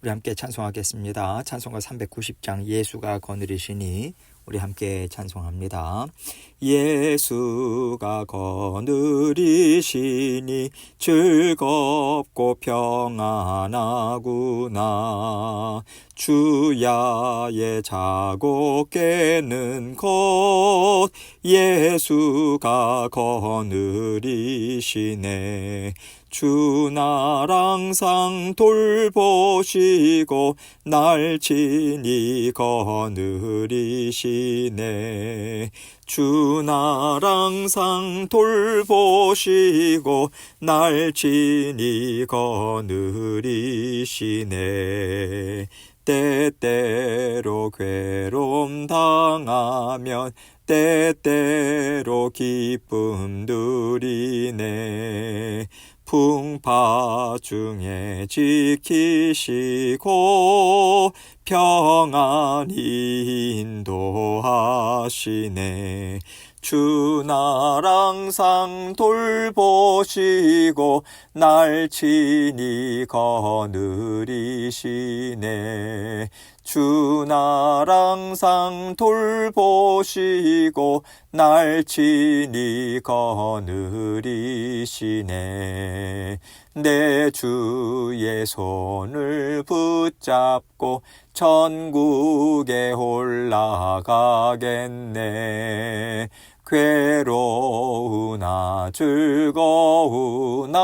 우리 함께 찬송하겠습니다. 찬송가 390장 예수가 거느리시니 우리 함께 찬송합니다. 예수가 거느리시니 즐겁고 평안하구나. 주야의 자고 깨는 것 예수가 거느리시네. 주 나랑상 돌보시고 날 친히 거느리시네. 주 나랑상 돌보시고 날 친히 거느리시네. 때때로 괴로움 당하면 때때로 기쁨 누리네 풍파 중에 지키시고 평안히 인도하시네 주 나랑상 돌보시고 날 친히 거느리시네. 주 나랑상 돌보시고 날 친히 거느리시네 내 주의 손을 붙잡고 천국에 올라가겠네. 괴로우나 즐거우나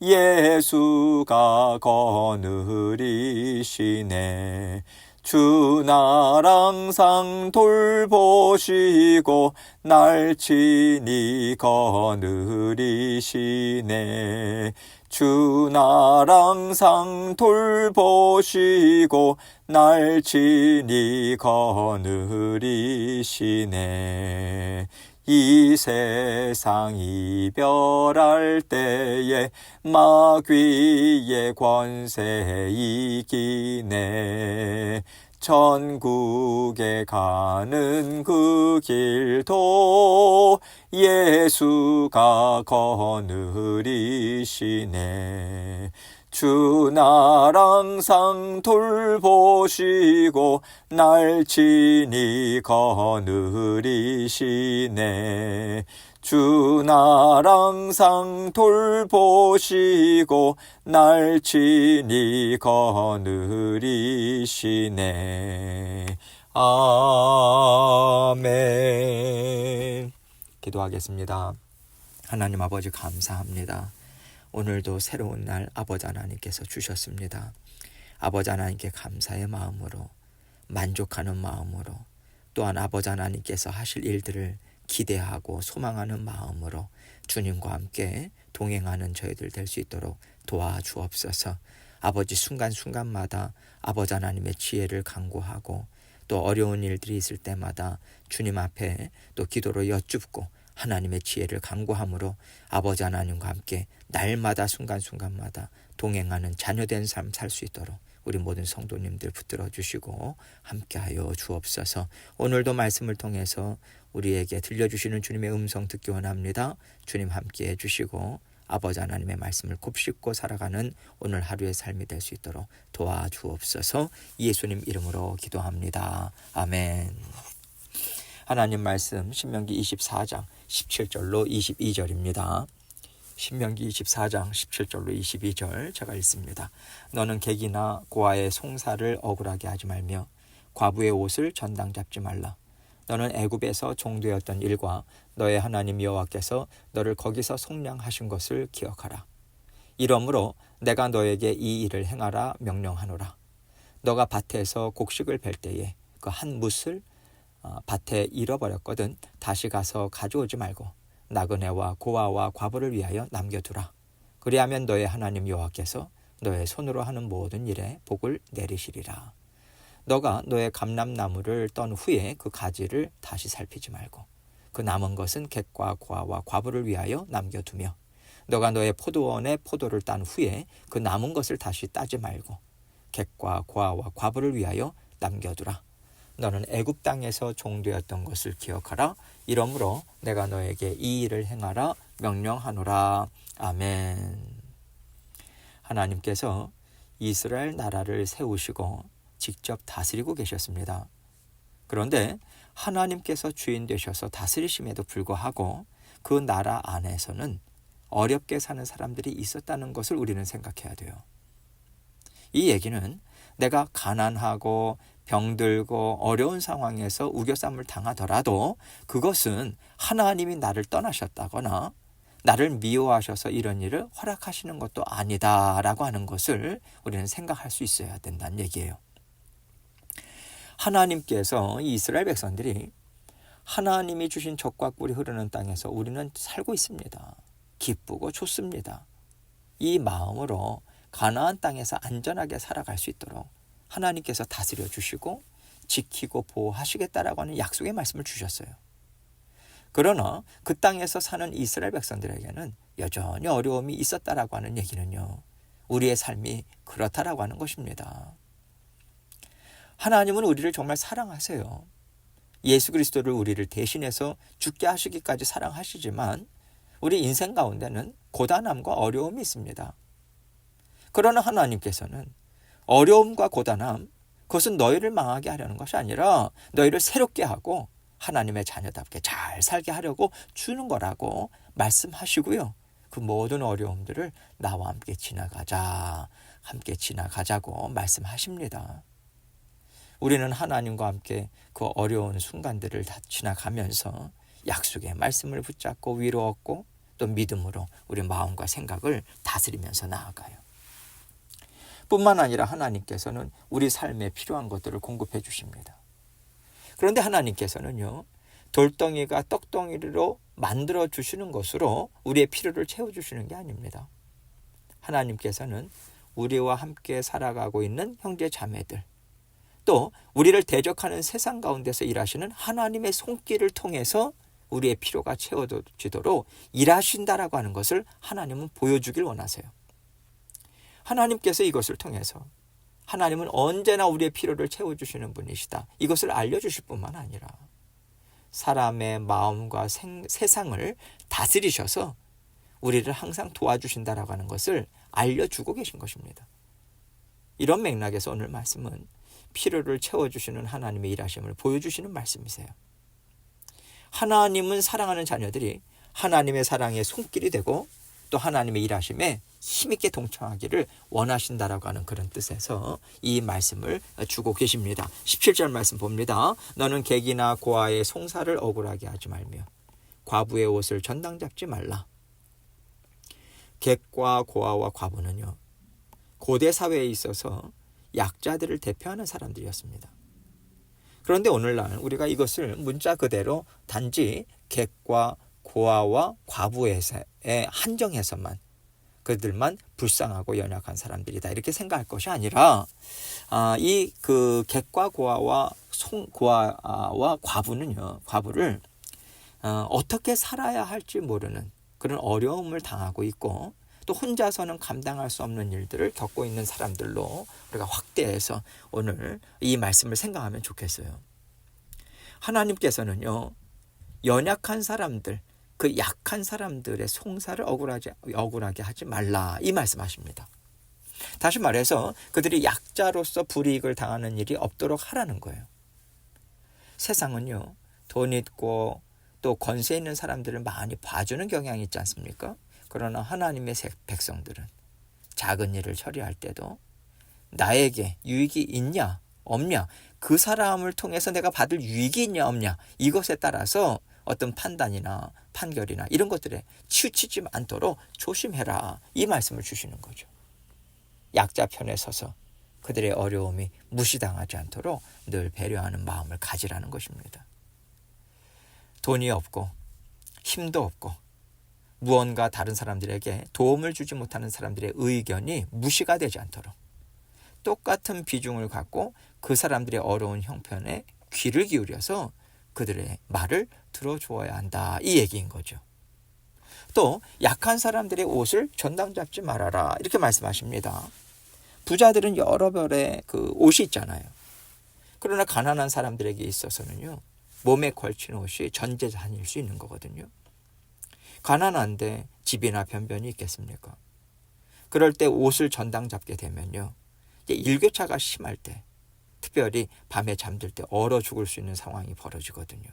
예수가 거느리시네 주 나랑상 돌보시고 날 친히 거느리시네. 주 나랑상 돌보시고 날 친히 거느리시네 이 세상 이별할 때에 마귀의 권세 이기네. 천국에 가는 그 길도 예수가 거느리시네 주 나랑상 돌보시고 날 친히 거느리시네. 주 나랑상 돌보시고 날 친히 거느리시네. 아멘. 기도하겠습니다. 하나님 아버지 감사합니다 오늘도 새로운 날 아버지 하나님께서 주셨습니다. 아버지 하나님께 감사의 마음으로 만족하는 마음으로 또한 아버지 하나님께서 하실 일들을 기대하고 소망하는 마음으로 주님과 함께 동행하는 저희들 될 수 있도록 도와주옵소서. 아버지 순간순간마다 아버지 하나님의 지혜를 강구하고 또 어려운 일들이 있을 때마다 주님 앞에 또 기도로 여쭙고 하나님의 지혜를 강구함으로 아버지 하나님과 함께 날마다 순간순간마다 동행하는 자녀된 삶 살 수 있도록 우리 모든 성도님들 붙들어 주시고 함께하여 주옵소서. 오늘도 말씀을 통해서 우리에게 들려주시는 주님의 음성 듣기 원합니다. 주님 함께해 주시고 아버지 하나님의 말씀을 곱씹고 살아가는 오늘 하루의 삶이 될 수 있도록 도와주옵소서. 예수님 이름으로 기도합니다. 아멘. 하나님 말씀 신명기 24장 17절로 22절입니다. 신명기 24장 17절로 22절 제가 읽습니다. 너는 객이나 고아의 송사를 억울하게 하지 말며 과부의 옷을 전당 잡지 말라. 너는 애굽에서 종되었던 일과 너의 하나님 여호와께서 너를 거기서 속량하신 것을 기억하라. 이러므로 내가 너에게 이 일을 행하라 명령하노라. 너가 밭에서 곡식을 벨 때에 그 한 뭇을 어, 밭에 잃어버렸거든 다시 가서 가져오지 말고 나그네와 고아와 과부를 위하여 남겨두라. 그리하면 너의 하나님 여호와께서 너의 손으로 하는 모든 일에 복을 내리시리라. 너가 너의 감람나무를 떤 후에 그 가지를 다시 살피지 말고 그 남은 것은 객과 고아와 과부를 위하여 남겨두며 너가 너의 포도원에 포도를 딴 후에 그 남은 것을 다시 따지 말고 객과 고아와 과부를 위하여 남겨두라. 너는 애굽 땅에서 종되었던 것을 기억하라. 이러므로 내가 너에게 이 일을 행하라 명령하노라. 아멘. 하나님께서 이스라엘 나라를 세우시고 직접 다스리고 계셨습니다. 그런데 하나님께서 주인 되셔서 다스리심에도 불구하고 그 나라 안에서는 어렵게 사는 사람들이 있었다는 것을 우리는 생각해야 돼요. 이 얘기는 내가 가난하고 병들고 어려운 상황에서 우겨쌈을 당하더라도 그것은 하나님이 나를 떠나셨다거나 나를 미워하셔서 이런 일을 허락하시는 것도 아니다라고 하는 것을 우리는 생각할 수 있어야 된다는 얘기예요. 하나님께서 이스라엘 백성들이 하나님이 주신 적과 꿀이 흐르는 땅에서 우리는 살고 있습니다. 기쁘고 좋습니다. 이 마음으로 가나안 땅에서 안전하게 살아갈 수 있도록 하나님께서 다스려 주시고 지키고 보호하시겠다라고 하는 약속의 말씀을 주셨어요. 그러나 그 땅에서 사는 이스라엘 백성들에게는 여전히 어려움이 있었다라고 하는 얘기는요. 우리의 삶이 그렇다라고 하는 것입니다. 하나님은 우리를 정말 사랑하세요. 예수 그리스도를 우리를 대신해서 죽게 하시기까지 사랑하시지만 우리 인생 가운데는 고단함과 어려움이 있습니다. 그러나 하나님께서는 어려움과 고단함, 그것은 너희를 망하게 하려는 것이 아니라 너희를 새롭게 하고 하나님의 자녀답게 잘 살게 하려고 주는 거라고 말씀하시고요. 그 모든 어려움들을 나와 함께 지나가자, 함께 지나가자고 말씀하십니다. 우리는 하나님과 함께 그 어려운 순간들을 다 지나가면서 약속의 말씀을 붙잡고 위로 얻고 또 믿음으로 우리 마음과 생각을 다스리면서 나아가요. 뿐만 아니라 하나님께서는 우리 삶에 필요한 것들을 공급해 주십니다. 그런데 하나님께서는요, 돌덩이가 떡덩이로 만들어 주시는 것으로 우리의 필요를 채워 주시는 게 아닙니다. 하나님께서는 우리와 함께 살아가고 있는 형제 자매들, 또 우리를 대적하는 세상 가운데서 일하시는 하나님의 손길을 통해서 우리의 필요가 채워지도록 일하신다라고 하는 것을 하나님은 보여주길 원하세요. 하나님께서 이것을 통해서 하나님은 언제나 우리의 필요를 채워주시는 분이시다. 이것을 알려주실 뿐만 아니라 사람의 마음과 생, 세상을 다스리셔서 우리를 항상 도와주신다라고 하는 것을 알려주고 계신 것입니다. 이런 맥락에서 오늘 말씀은 필요를 채워주시는 하나님의 일하심을 보여주시는 말씀이세요. 하나님은 사랑하는 자녀들이 하나님의 사랑의 손길이 되고 또 하나님의 일하심에 힘있게 동참하기를 원하신다라고 하는 그런 뜻에서 이 말씀을 주고 계십니다. 17절 말씀 봅니다. 너는 객이나 고아의 송사를 억울하게 하지 말며 과부의 옷을 전당 잡지 말라. 객과 고아와 과부는요. 고대 사회에 있어서 약자들을 대표하는 사람들이었습니다. 그런데 오늘날 우리가 이것을 문자 그대로 단지 객과 고아와 과부에 한정해서만 그들만 불쌍하고 연약한 사람들이다 이렇게 생각할 것이 아니라 아, 이 그 객과 고아와 송 고아와 과부는요 과부를 어, 어떻게 살아야 할지 모르는 그런 어려움을 당하고 있고 또 혼자서는 감당할 수 없는 일들을 겪고 있는 사람들로 우리가 확대해서 오늘 이 말씀을 생각하면 좋겠어요. 하나님께서는요 연약한 사람들 그 약한 사람들의 송사를 억울하지, 억울하게 하지 말라 이 말씀하십니다. 다시 말해서 그들이 약자로서 불이익을 당하는 일이 없도록 하라는 거예요. 세상은요 돈 있고 또 권세 있는 사람들을 많이 봐주는 경향이 있지 않습니까? 그러나 하나님의 백성들은 작은 일을 처리할 때도 나에게 유익이 있냐 없냐 그 사람을 통해서 내가 받을 유익이 있냐 없냐 이것에 따라서 어떤 판단이나 판결이나 이런 것들에 치우치지 않도록 조심해라. 이 말씀을 주시는 거죠. 약자 편에 서서 그들의 어려움이 무시당하지 않도록 늘 배려하는 마음을 가지라는 것입니다. 돈이 없고 힘도 없고 무언가 다른 사람들에게 도움을 주지 못하는 사람들의 의견이 무시가 되지 않도록 똑같은 비중을 갖고 그 사람들의 어려운 형편에 귀를 기울여서 그들의 말을 들어주어야 한다. 이 얘기인 거죠. 또 약한 사람들의 옷을 전당 잡지 말아라. 이렇게 말씀하십니다. 부자들은 여러 별의 그 옷이 있잖아요. 그러나 가난한 사람들에게 있어서는요. 몸에 걸친 옷이 전재산일 수 있는 거거든요. 가난한데 집이나 변변이 있겠습니까? 그럴 때 옷을 전당 잡게 되면요. 일교차가 심할 때 특별히 밤에 잠들 때 얼어 죽을 수 있는 상황이 벌어지거든요.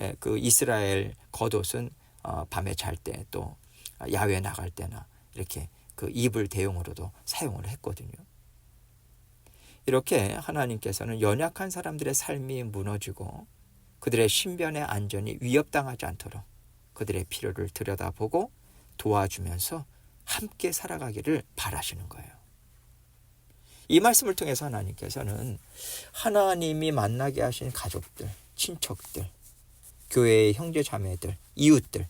예, 그 이스라엘 겉옷은 어, 밤에 잘 때 또 야외 나갈 때나 이렇게 그 이불 대용으로도 사용을 했거든요. 이렇게 하나님께서는 연약한 사람들의 삶이 무너지고 그들의 신변의 안전이 위협당하지 않도록 그들의 필요를 들여다보고 도와주면서 함께 살아가기를 바라시는 거예요. 이 말씀을 통해서 하나님께서는 하나님이 만나게 하신 가족들, 친척들, 교회의 형제 자매들, 이웃들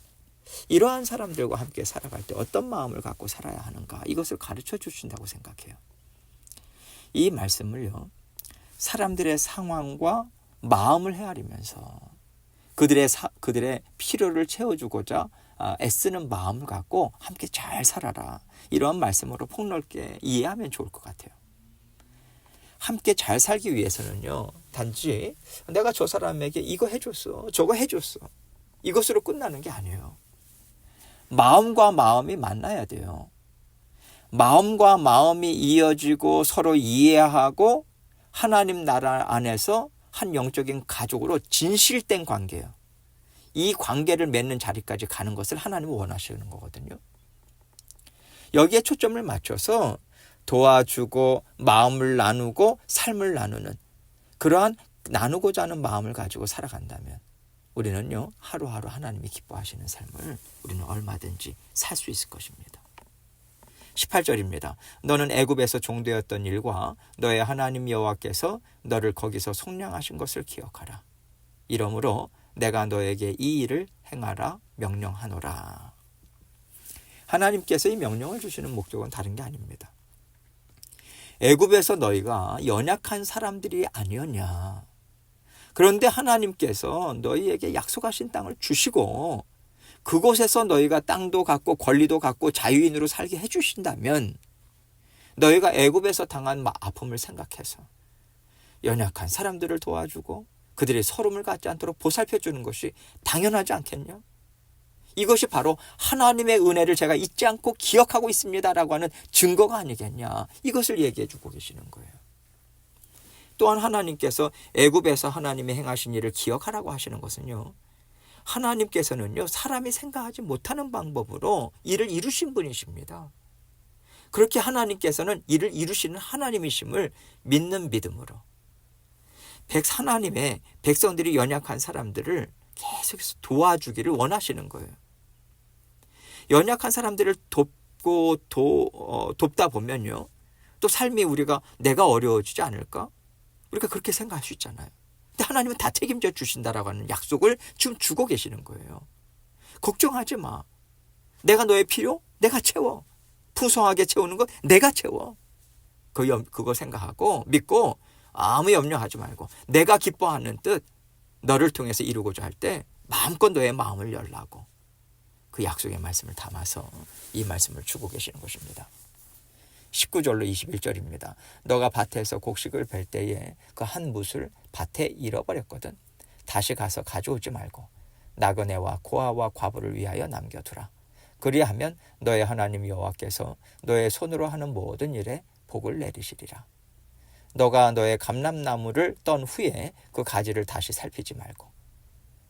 이러한 사람들과 함께 살아갈 때 어떤 마음을 갖고 살아야 하는가 이것을 가르쳐 주신다고 생각해요. 이 말씀을요. 사람들의 상황과 마음을 헤아리면서 그들의 사, 그들의 필요를 채워주고자 아, 애쓰는 마음을 갖고 함께 잘 살아라. 이런 말씀으로 폭넓게 이해하면 좋을 것 같아요. 함께 잘 살기 위해서는요, 단지 내가 저 사람에게 이거 해줬어, 저거 해줬어. 이것으로 끝나는 게 아니에요. 마음과 마음이 만나야 돼요. 마음과 마음이 이어지고 서로 이해하고 하나님 나라 안에서 한 영적인 가족으로 진실된 관계예요. 이 관계를 맺는 자리까지 가는 것을 하나님은 원하시는 거거든요. 여기에 초점을 맞춰서 도와주고 마음을 나누고 삶을 나누는 그러한 나누고자 하는 마음을 가지고 살아간다면 우리는요 하루하루 하나님이 기뻐하시는 삶을 우리는 얼마든지 살 수 있을 것입니다. 18절입니다. 너는 애굽에서 종되었던 일과 너의 하나님 여호와께서 너를 거기서 속량하신 것을 기억하라. 이러므로 내가 너에게 이 일을 행하라 명령하노라. 하나님께서 이 명령을 주시는 목적은 다른 게 아닙니다. 애굽에서 너희가 연약한 사람들이 아니었냐. 그런데 하나님께서 너희에게 약속하신 땅을 주시고 그곳에서 너희가 땅도 갖고 권리도 갖고 자유인으로 살게 해 주신다면 너희가 애굽에서 당한 아픔을 생각해서 연약한 사람들을 도와주고 그들의 서름을 갖지 않도록 보살펴 주는 것이 당연하지 않겠냐? 이것이 바로 하나님의 은혜를 제가 잊지 않고 기억하고 있습니다라고 하는 증거가 아니겠냐? 이것을 얘기해 주고 계시는 거예요. 또한 하나님께서 애굽에서 하나님의 행하신 일을 기억하라고 하시는 것은요. 하나님께서는요, 사람이 생각하지 못하는 방법으로 일을 이루신 분이십니다. 그렇게 하나님께서는 일을 이루시는 하나님이심을 믿는 믿음으로 백 하나님의 백성들이 연약한 사람들을 계속해서 도와주기를 원하시는 거예요. 연약한 사람들을 돕고 도, 어, 돕다 보면요. 또 삶이 우리가 내가 어려워지지 않을까? 우리가 그렇게 생각할 수 있잖아요. 근데 하나님은 다 책임져 주신다라고 하는 약속을 지금 주고 계시는 거예요. 걱정하지 마. 내가 너의 필요? 내가 채워. 풍성하게 채우는 것 내가 채워. 그 염, 그거 생각하고 믿고 아무 염려하지 말고 내가 기뻐하는 뜻 너를 통해서 이루고자 할 때 마음껏 너의 마음을 열라고 그 약속의 말씀을 담아서 이 말씀을 주고 계시는 것입니다. 19절로 21절입니다. 너가 밭에서 곡식을 벨 때에 그한 뭇을 밭에 잃어버렸거든. 다시 가서 가져오지 말고 나그네와 고아와 과부를 위하여 남겨두라. 그리하면 너의 하나님 여호와께서 너의 손으로 하는 모든 일에 복을 내리시리라. 너가 너의 감람나무를 떤 후에 그 가지를 다시 살피지 말고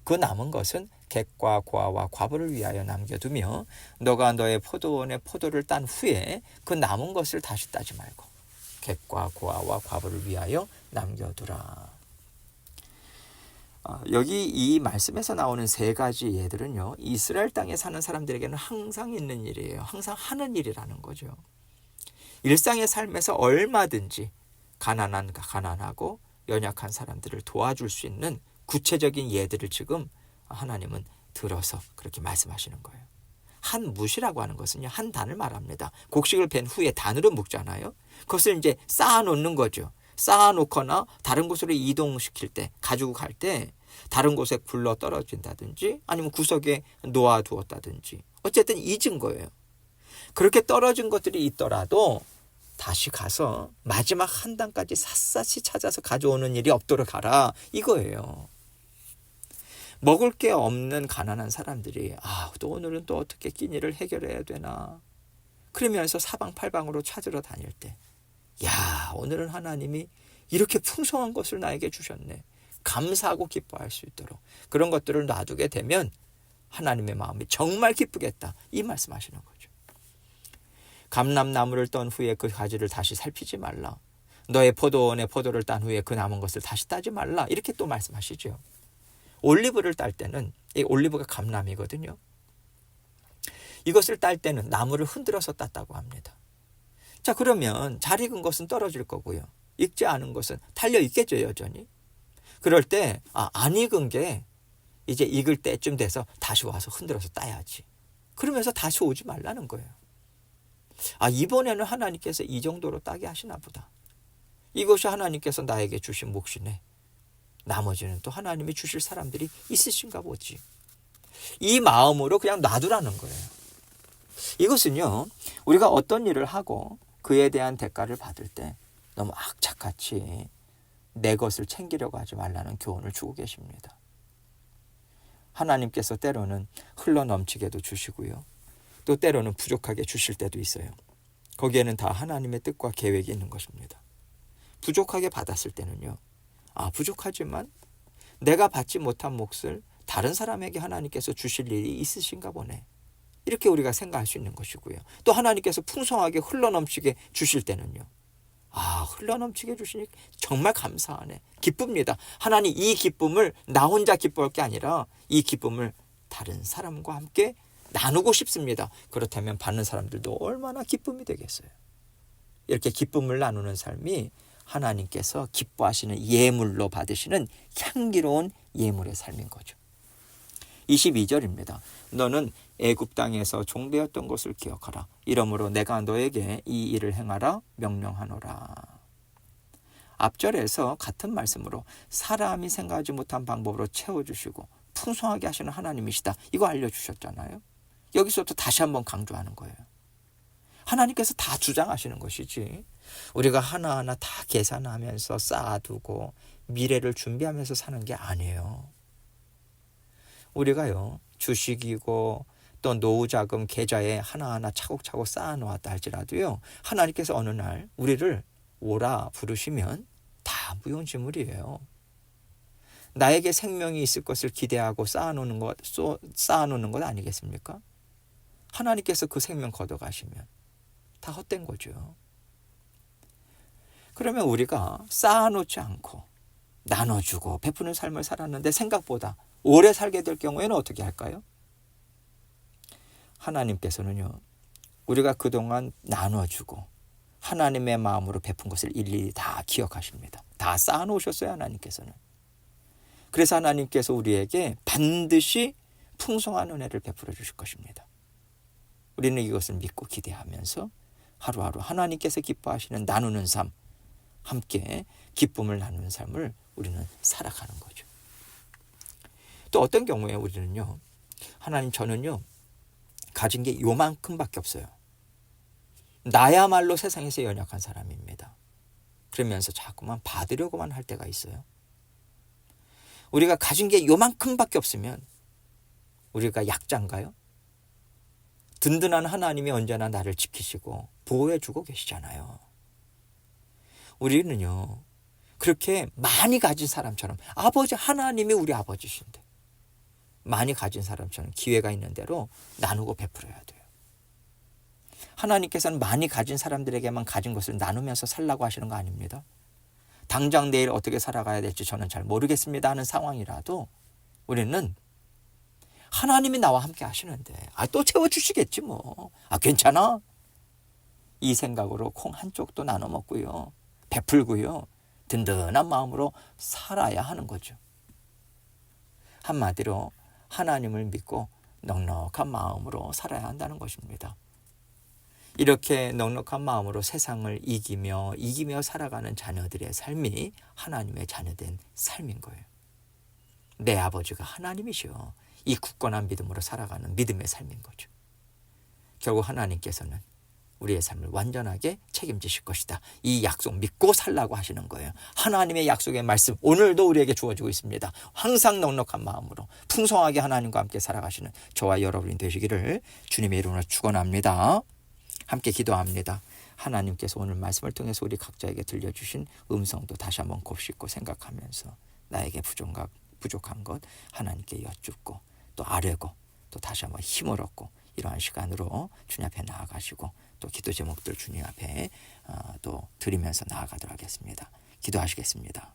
그 남은 것은 객과 고아와 과부를 위하여 남겨두며 너가 너의 포도원의 포도를 딴 후에 그 남은 것을 다시 따지 말고 객과 고아와 과부를 위하여 남겨두라. 어, 여기 이 말씀에서 나오는 세 가지 예들은요 이스라엘 땅에 사는 사람들에게는 항상 있는 일이에요. 항상 하는 일이라는 거죠. 일상의 삶에서 얼마든지 가난한 가난하고 연약한 사람들을 도와줄 수 있는 구체적인 예들을 지금 하나님은 들어서 그렇게 말씀하시는 거예요. 한 묻이라고 하는 것은요, 한 단을 말합니다. 곡식을 벤 후에 단으로 묶잖아요. 그것을 이제 쌓아 놓는 거죠. 쌓아 놓거나 다른 곳으로 이동시킬 때, 가지고 갈 때, 다른 곳에 굴러 떨어진다든지 아니면 구석에 놓아 두었다든지 어쨌든 잊은 거예요. 그렇게 떨어진 것들이 있더라도 다시 가서 마지막 한 단까지 샅샅이 찾아서 가져오는 일이 없도록 하라 이거예요. 먹을 게 없는 가난한 사람들이 아, 또 오늘은 또 어떻게 끼니를 해결해야 되나. 그러면서 사방팔방으로 찾으러 다닐 때 야, 오늘은 하나님이 이렇게 풍성한 것을 나에게 주셨네. 감사하고 기뻐할 수 있도록 그런 것들을 놔두게 되면 하나님의 마음이 정말 기쁘겠다. 이 말씀하시는 거죠. 감람나무를 떤 후에 그 가지를 다시 살피지 말라. 너의 포도원에 포도를 딴 후에 그 남은 것을 다시 따지 말라. 이렇게 또 말씀하시죠. 올리브를 딸 때는 이 올리브가 감람이거든요. 이것을 딸 때는 나무를 흔들어서 땄다고 합니다. 자, 그러면 잘 익은 것은 떨어질 거고요. 익지 않은 것은 달려 있겠죠, 여전히. 그럴 때, 아, 안 익은 게 이제 익을 때쯤 돼서 다시 와서 흔들어서 따야지. 그러면서 다시 오지 말라는 거예요. 아, 이번에는 하나님께서 이 정도로 따게 하시나 보다. 이것이 하나님께서 나에게 주신 몫이네. 나머지는 또 하나님이 주실 사람들이 있으신가 보지. 이 마음으로 그냥 놔두라는 거예요. 이것은요, 우리가 어떤 일을 하고 그에 대한 대가를 받을 때 너무 악착같이 내 것을 챙기려고 하지 말라는 교훈을 주고 계십니다. 하나님께서 때로는 흘러 넘치게도 주시고요. 또 때로는 부족하게 주실 때도 있어요. 거기에는 다 하나님의 뜻과 계획이 있는 것입니다. 부족하게 받았을 때는요. 아, 부족하지만 내가 받지 못한 몫을 다른 사람에게 하나님께서 주실 일이 있으신가 보네. 이렇게 우리가 생각할 수 있는 것이고요. 또 하나님께서 풍성하게 흘러넘치게 주실 때는요. 아, 흘러넘치게 주시니 정말 감사하네. 기쁩니다. 하나님 이 기쁨을 나 혼자 기뻐할 게 아니라 이 기쁨을 다른 사람과 함께 나누고 싶습니다. 그렇다면 받는 사람들도 얼마나 기쁨이 되겠어요. 이렇게 기쁨을 나누는 삶이 하나님께서 기뻐하시는 예물로 받으시는 향기로운 예물의 삶인 거죠. 22절입니다. 너는 애굽 땅에서 종되었던 것을 기억하라. 이러므로 내가 너에게 이 일을 행하라 명령하노라. 앞절에서 같은 말씀으로 사람이 생각하지 못한 방법으로 채워주시고 풍성하게 하시는 하나님이시다. 이거 알려주셨잖아요. 여기서 또 다시 한번 강조하는 거예요. 하나님께서 다 주장하시는 것이지. 우리가 하나하나 다 계산하면서 쌓아두고 미래를 준비하면서 사는 게 아니에요. 우리가요, 주식이고 또 노후 자금 계좌에 하나하나 차곡차곡 쌓아 놓았다 할지라도요, 하나님께서 어느 날 우리를 오라 부르시면 다 무용지물이에요. 나에게 생명이 있을 것을 기대하고 쌓아놓는 것, 쌓아놓는 것 아니겠습니까? 하나님께서 그 생명 걷어가시면 다 헛된 거죠. 그러면 우리가 쌓아놓지 않고 나눠주고 베푸는 삶을 살았는데 생각보다 오래 살게 될 경우에는 어떻게 할까요? 하나님께서는요, 우리가 그동안 나눠주고 하나님의 마음으로 베푼 것을 일일이 다 기억하십니다. 다 쌓아놓으셨어요, 하나님께서는. 그래서 하나님께서 우리에게 반드시 풍성한 은혜를 베풀어 주실 것입니다. 우리는 이것을 믿고 기대하면서 하루하루 하나님께서 기뻐하시는 나누는 삶, 함께 기쁨을 나누는 삶을 우리는 살아가는 거죠. 또 어떤 경우에 우리는요, 하나님 저는요, 가진 게 요만큼밖에 없어요. 나야말로 세상에서 연약한 사람입니다. 그러면서 자꾸만 받으려고만 할 때가 있어요. 우리가 가진 게 요만큼밖에 없으면 우리가 약자인가요? 든든한 하나님이 언제나 나를 지키시고 보호해 주고 계시잖아요. 우리는요, 그렇게 많이 가진 사람처럼 아버지 하나님이 우리 아버지신데 많이 가진 사람처럼 기회가 있는 대로 나누고 베풀어야 돼요. 하나님께서는 많이 가진 사람들에게만 가진 것을 나누면서 살라고 하시는 거 아닙니다. 당장 내일 어떻게 살아가야 될지 저는 잘 모르겠습니다 하는 상황이라도 우리는 하나님이 나와 함께 하시는데 아 또 채워 주시겠지 뭐. 아 괜찮아. 이 생각으로 콩 한쪽도 나눠 먹고요. 베풀고요. 든든한 마음으로 살아야 하는 거죠. 한마디로 하나님을 믿고 넉넉한 마음으로 살아야 한다는 것입니다. 이렇게 넉넉한 마음으로 세상을 이기며 이기며 살아가는 자녀들의 삶이 하나님의 자녀된 삶인 거예요. 내 아버지가 하나님이시여. 이 굳건한 믿음으로 살아가는 믿음의 삶인 거죠. 결국 하나님께서는 우리의 삶을 완전하게 책임지실 것이다. 이 약속 믿고 살라고 하시는 거예요. 하나님의 약속의 말씀 오늘도 우리에게 주어지고 있습니다. 항상 넉넉한 마음으로 풍성하게 하나님과 함께 살아가시는 저와 여러분이 되시기를 주님의 이름으로 축원합니다. 함께 기도합니다. 하나님께서 오늘 말씀을 통해서 우리 각자에게 들려주신 음성도 다시 한번 곱씹고 생각하면서 나에게 부족한, 부족한 것 하나님께 여쭙고 또 아뢰고 또 다시 한번 힘을 얻고 이러한 시간으로 주님 앞에 나아가시고 또 기도 제목들 주님 앞에 어, 또 드리면서 나아가도록 하겠습니다. 기도하시겠습니다.